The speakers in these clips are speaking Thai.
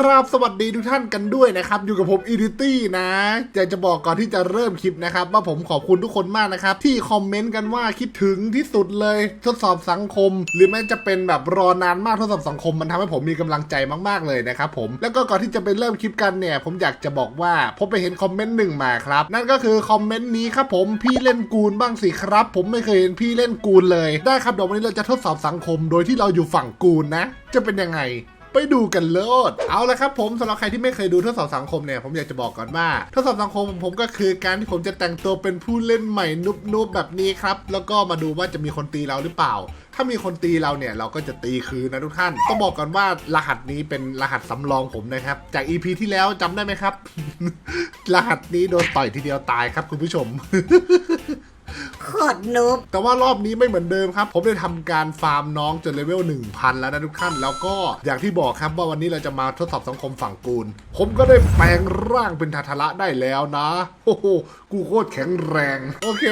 ครับสวัสดีทุกท่านกันด้วยนะครับ อยู่กับผมอีดิตี้นะอยากจะบอกก่อนที่จะเริ่มคลิปนะครับ ว่าผมขอบคุณทุกคนมากนะครับ ที่คอมเมนต์กันว่าคิดถึงที่สุดเลยทดสอบสังคม หรือแม้จะเป็นแบบรอนานมากทดสอบสังคม มันทำให้ผมมีกำลังใจมากๆเลยนะครับผมแล้วก็ก่อนที่จะไปเริ่มคลิปกันเนี่ย ผมอยากจะบอกว่าผมไปเห็นคอมเมนต์หนึ่งมาครับ นั่นก็คือคอมเมนต์นี้ครับผมพี่เล่นกูนบ้างสิครับ ผมไม่เคยเห็นพี่เล่นกูนเลยได้ครับเดี๋ยววันนี้เราจะทดสอบสังคม โดยที่เราอยู่ฝั่งกูนนะ จะเป็นยังไง ไปดูกันโลด เอาละครับผมสำหรับใครที่ไม่เคยดูทดสอบสังคมเนี่ยผมอยากจะบอกก่อนว่าทดสอบสังคมของผมก็คือการที่ผมจะแต่งตัวเป็นผู้เล่นใหม่นุบๆแบบนี้ครับ แล้วก็มาดูว่าจะมีคนตีเราหรือเปล่าถ้ามีคนตีเราเนี่ยเราก็จะตีคืนนะทุกท่านต้องบอกก่อนว่ารหัสนี้เป็นรหัสสำรองผมนะครับ จาก EP ที่แล้วจำได้ไหมครับ รหัสนี้โดนต่อยทีเดียวตายครับคุณผู้ชม คตรนุบแต่ว่ารอบนี้ไม่เหมือนเดิมครับ ผมได้ทำการฟาร์มน้องจนเลเวล1000 แล้วนะทุกท่าน แล้วก็อย่างที่บอกครับว่าวันนี้เราจะมาทดสอบสังคมฝั่งกูล ผมก็ได้แปลงร่างเป็นทาทาระได้แล้วนะ โอ้โห กูโคตรแข็งแรง โอเค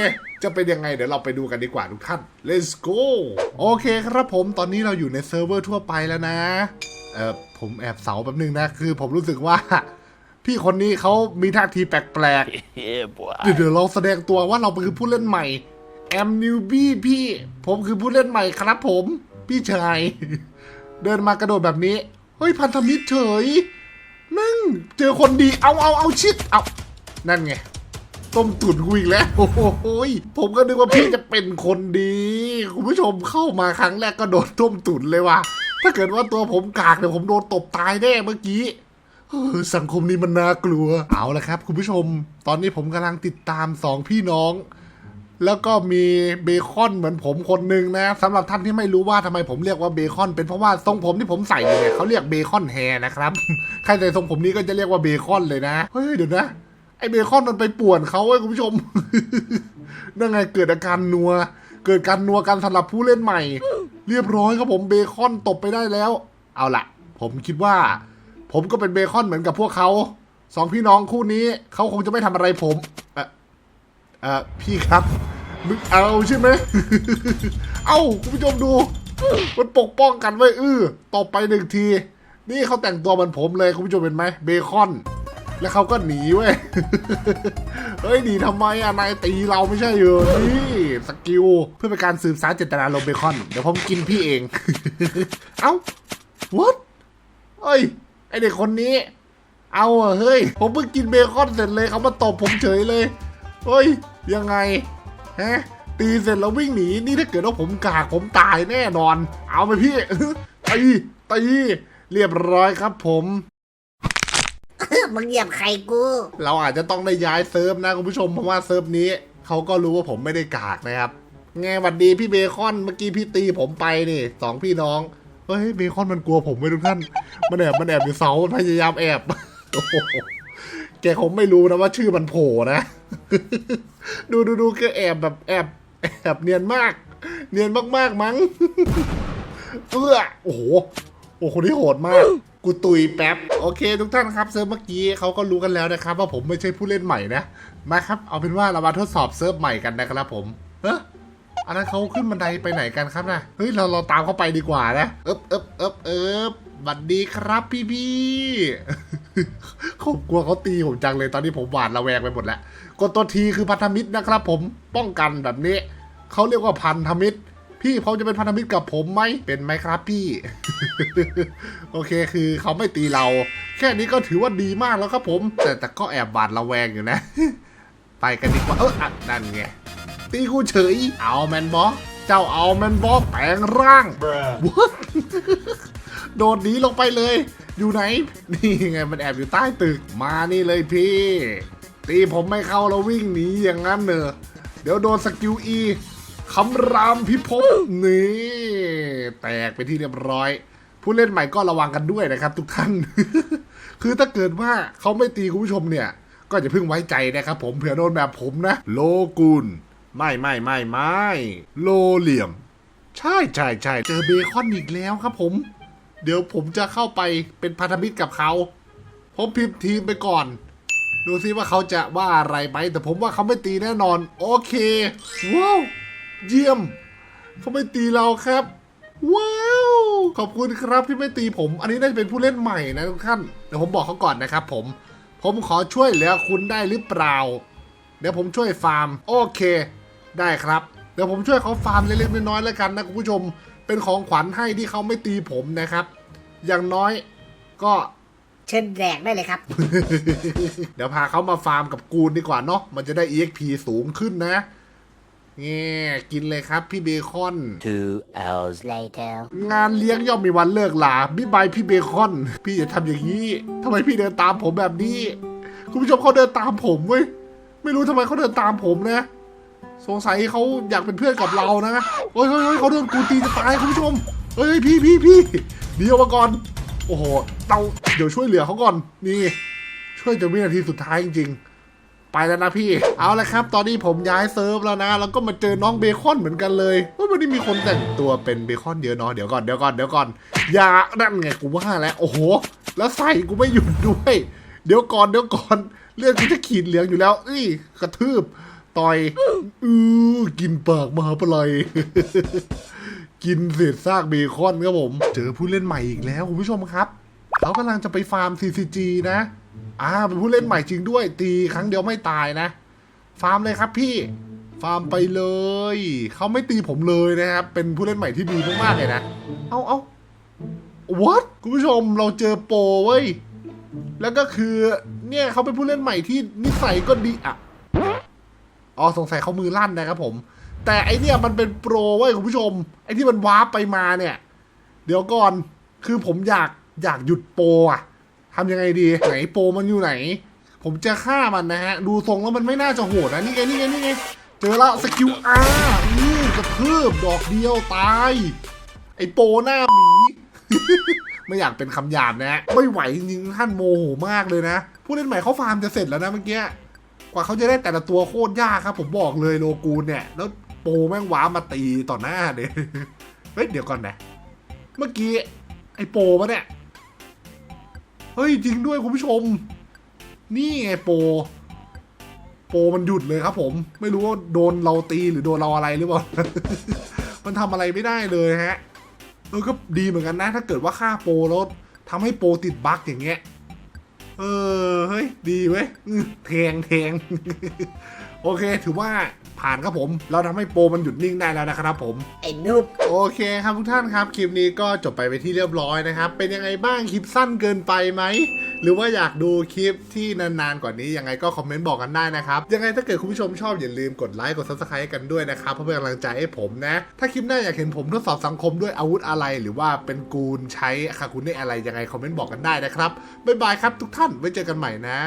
จะเป็นยังไงเดี๋ยวเราไปดูกันดีกว่าทุกท่าน let's go โอเคครับผมตอนนี้เราอยู่ในเซิร์ฟเวอร์ทั่วไปแล้วนะ เออผมแอบเสาแป๊บนึงนะ คือผมรู้สึกว่า พี่คนนี้เขามีท่าทีแปลกๆ Yeah, boy. เดี๋ยวเดี๋ยวเราแสดงตัวว่าเราคือผู้เล่นใหม่ แอมนิวบี้พี่ ผมคือผู้เล่นใหม่ครับผม พี่ชาย เดินมากระโดดแบบนี้ เฮ้ยพันธมิตรเฉยนั่งเจอคนดีเอาเอาเอาชิดเอา นั่นไง ต้มตุ๋นกูอีกแล้ว โอ้โหยผมก็นึกว่าพี่จะเป็นคนดี คุณผู้ชมเข้ามาครั้งแรกก็โดนต้มตุ๋นเลยว่ะถ้าเกิดว่าตัวผมกากเนี่ยผมโดนตบตายแน่เมื่อกี้เออ สังคมนี้มันน่ากลัว เอาละครับ คุณผู้ชม ตอนนี้ผมกำลังติดตามสองพี่น้อง แล้วก็มีเบคอนเหมือนผมคนหนึ่งนะสำหรับท่านที่ไม่รู้ว่าทำไมผมเรียกว่าเบคอน เป็นเพราะว่าทรงผมที่ผมใส่อยู่เนี่ยเขาเรียกเบคอนแฮร์นะครับ ใครใส่ทรงผมนี้ก็จะเรียกว่าเบคอนเลยนะ เฮ้ยเดี๋ยวนะ ไอเบคอนมันไปป่วนเขาเว้ยคุณผู้ชม นั่นไงเกิดอาการนัว เกิดการนัวกันสำหรับผู้เล่นใหม่ เรียบร้อยครับผมเบคอนตบไปได้แล้ว เอาละผมคิดว่า ผมก็เป็นเบคอนเหมือนกับพวกเขาสองพี่น้องคู่นี้เขาคงจะไม่ทำอะไรผมเอ่อเอ่อพี่ครับมึงเอาใช่ไหม เอ้าคุณผู้ชมดู มันปกป้องกันไว้เออตบไปหนึ่งที นี่เขาแต่งตัวเหมือนผมเลยคุณผู้ชมเห็นไหมเบคอน แล้วเขาก็หนีเว้ย เฮ้ยหนีทำไมอะนายตีเราไม่ใช่เหรอนี่สกิลเพื่อเป็นการสืบสารเจตนาลมเบคอน เดี๋ยวผมกินพี่เอง เอ้า what เฮ้ย ไอเด็กคนนี้ เอาอะเฮ้ย ผมเพิ่งกินเบคอนเสร็จเลยเขามาตบผมเฉยเลยเฮ้ย ยังไงฮะตีเสร็จแล้ววิ่งหนี นี่ถ้าเกิดว่าผมกากผมตายแน่นอน เอาไปพี่ตีตีเรียบร้อยครับผมมึงเหยียบไข่กู เราอาจจะต้องได้ย้ายเซิร์ฟนะคุณผู้ชมเพราะว่าเซิร์ฟนี้เขาก็รู้ว่าผมไม่ได้กากนะครับไงหวัดดีพี่เบคอนเมื่อกี้พี่ตีผมไปนี่สองพี่น้อง เฮ้ยเบคอนมันกลัวผมไหมทุกท่าน มันแอบมันแอบอยู่เสาพยายามแอบโอ้โหแกคงไม่รู้นะว่าชื่อมันโผล่นะ ดูดูดูแกแอบแบบแอบแอบเนียนมาก เนียนมากๆมั้งเอื้อโอ้โหโอ้คนที่โหดมาก กูตุยแป๊บ โอเคทุกท่านครับเซิร์ฟเมื่อกี้เขาก็รู้กันแล้วนะครับ ว่าผมไม่ใช่ผู้เล่นใหม่นะ มาครับ เอาเป็นว่าเรามาทดสอบเซิร์ฟใหม่กันนะครับผมเฮ้ อันนั้นเขาขึ้นบันไดไปไหนกันครับนะเฮ้ยเราเราตามเขาไปดีกว่านะเอ๊บเอ๊บเอ๊บเอ๊บบัดดีครับพี่พี่ๆผมกลัวเขาตีผมจังเลยตอนนี้ผมหวาดระแวงไปหมดแล้วกดตัวทีคือพันธมิตรนะครับ ผมป้องกันแบบนี้เขาเรียกว่าพันธมิตร พี่เขาจะเป็นพันธมิตรกับผมไหมเป็นไหมครับพี่ โอเคคือเขาไม่ตีเรา แค่นี้ก็ถือว่าดีมากแล้วครับผม แต่แต่ก็แอบบาดระแวงอยู่นะ ไปกันดีกว่าเอออะนั่นไง ตีกูเฉย เอาแมนบอสเจ้าเอาแมนบอสแปลงร่าง Bruh. What? โดดหนีลงไปเลย อยู่ไหน นี่ไงมันแอบอยู่ใต้ตึก มานี่เลยพี่ ตีผมไม่เข้าแล้ววิ่งหนีอย่างนั้นเนอะเดี๋ยวโดนสกิลอีคำรามพิภพนี่ แตกไปที่เรียบร้อย ผู้เล่นใหม่ก็ระวังกันด้วยนะครับ ทุกท่าน คือถ้าเกิดว่าเขาไม่ตีคุณผู้ชมเนี่ย ก็จะเพิ่งไว้ใจนะครับผมเผื่อโดนแบบผมนะ โลกุล ไม่ไม่ไม่ไม่โลเหลี่ยม ใช่ใช่ใช่เจอเบคอนอีกแล้วครับผม เดี๋ยวผมจะเข้าไปเป็นพันธมิตรกับเขา ผมพิมพ์ทีมไปก่อน ดูซิว่าเขาจะว่าอะไรไหมแต่ผมว่าเขาไม่ตีแน่นอน โอเค ว้าว เยี่ยม เขาไม่ตีเราครับ ว้าว ขอบคุณครับที่ไม่ตีผม อันนี้น่าจะเป็นผู้เล่นใหม่นะทุกท่านเดี๋ยวผมบอกเขาก่อนนะครับผม ผมขอช่วยเหลือคุณได้หรือเปล่า เดี๋ยวผมช่วยฟาร์ม โอเค ได้ครับ เดี๋ยวผมช่วยเขาฟาร์มเล็กๆน้อยๆแล้วกันนะคุณผู้ชม เป็นของขวัญให้ที่เขาไม่ตีผมนะครับ อย่างน้อยก็เชิญแดกได้เลยครับ เดี๋ยวพาเขามาฟาร์มกับกูนดีกว่าเนาะ มันจะได้ EXP สูงขึ้นนะเงี้กินเลยครับพี่เบคอน Two hours later งานเลี้ยงย่อมมีวันเลิกลาบิ๊บายพี่เบคอน พี่อย่าทำอย่างนี้ทำไมพี่เดินตามผมแบบนี้ คุณผู้ชมเขาเดินตามผมเว้ย ไม่รู้ทำไมเขาเดินตามผมนะ สงสัยเขาอยากเป็นเพื่อนกับเรานะเฮ้ยเฮ้ยเฮ้ยเขาโดนกูตีจะตายคุณผู้ชมเฮ้ยพี่พี่พี่เดี๋ยวมาก่อนโอ้โหเราเดี๋ยวช่วยเหลือเขาก่อนนี่ช่วยจนวินาทีสุดท้ายจริงๆ ไปแล้วนะพี่ เอาละครับ ตอนนี้ผมย้ายเซิร์ฟแล้วนะ แล้วก็มาเจอน้องเบคอนเหมือนกันเลยว่าวันนี้มีคนแต่งตัวเป็นเบคอนเยอะเนาะเดี๋ยวก่อนเดี๋ยวก่อนเดี๋ยวก่อนอย่านั่นไงกูว่าแล้วโอ้โห แล้วใส่กูไม่หยุดด้วย เดี๋ยวก่อนเดี๋ยวก่อนเลือดกูจะขีดเหลืองอยู่แล้วนี่กระทืบ ต่อยอือกินปากมหาปลายกินเศษซากเบคอนครับผม เจอผู้เล่นใหม่อีกแล้วคุณผู้ชมครับเขากำลังจะไปฟาร์ม CCG นะ อ่า เป็นผู้เล่นใหม่จริงด้วย ตีครั้งเดียวไม่ตายนะ ฟาร์มเลยครับพี่ ฟาร์มไปเลย เขาไม่ตีผมเลยนะครับ เป็นผู้เล่นใหม่ที่ดีมากๆเลยนะ เอาเอา what คุณผู้ชมเราเจอโปรเว้ย แล้วก็คือ เนี่ยเขาเป็นผู้เล่นใหม่ที่นิสัยก็ดีอะ อ๋อสงสัยเขามือลั่นนะครับผม แต่ไอเนี่ยมันเป็นโปรเว้ยคุณผู้ชม ไอที่มันวาร์ปไปมาเนี่ย เดี๋ยวก่อนคือผมอยากอยากหยุดโปรอะทำยังไงดีไหนโปรมันอยู่ไหน ผมจะฆ่ามันนะฮะ ดูทรงแล้วมันไม่น่าจะโหดนะนี่ไงนี่ไงนี่ไงเจอแล้วสกิลอาร์นี่กระทืบดอกเดียวตาย ไอโปรหน้าหมีไม่อยากเป็นคำหยาบนะ ไม่ไหวจริงท่านโมโหมากเลยนะ ผู้เล่นใหม่เขาฟาร์มจะเสร็จแล้วนะเมื่อกี้ กว่าเขาจะได้แต่ละตัวโคตรยากครับ ผมบอกเลยโลกูนเนี่ย แล้วโปแม่งว้ามาตีต่อหน้าเลยเฮ้ยเดี๋ยวก่อนนะ เมื่อกี้ ไอ้โปรปะเนี่ย เฮ้ย จริงด้วยคุณผู้ชม นี่ไงโป โปมันหยุดเลยครับผม ไม่รู้ว่าโดนเราตีหรือโดนเราอะไรหรือเปล่า มันทำอะไรไม่ได้เลยฮะเออก็ดีเหมือนกันนะ ถ้าเกิดว่าฆ่าโปแล้วทำให้โปติดบั๊กอย่างเงี้ย เออ เฮ้ย ดีเว้ยแทงแทง โอเค ถือว่าผ่านครับผม เราทำให้โปรมันหยุดนิ่งได้แล้วนะครับผม ไอ้นุบโอเคครับทุกท่านครับ คลิปนี้ก็จบไปไปนที่เรียบร้อยนะครับ เป็นยังไงบ้างคลิปสั้นเกินไปไหม หรือว่าอยากดูคลิปที่นานๆกว่านี้ยังไงก็คอมเมนต์บอกกันได้นะครับ ยังไงถ้าเกิดคุณผู้ชมชอบอย่าลืมกดไลค์กด subscribe กันด้วยนะครับ เพื่อเป็นกำลังใจให้ผมนะ ถ้าคลิปหน้าอยากเห็นผมทดสอบสังคมด้วยอาวุธอะไร หรือว่าเป็นกูลใช้คาคุเน่อะไรยังไงคอมเมนต์บอกกันได้นะครับบ๊ายบายครับทุกท่านไว้เจอกันใหม่นะ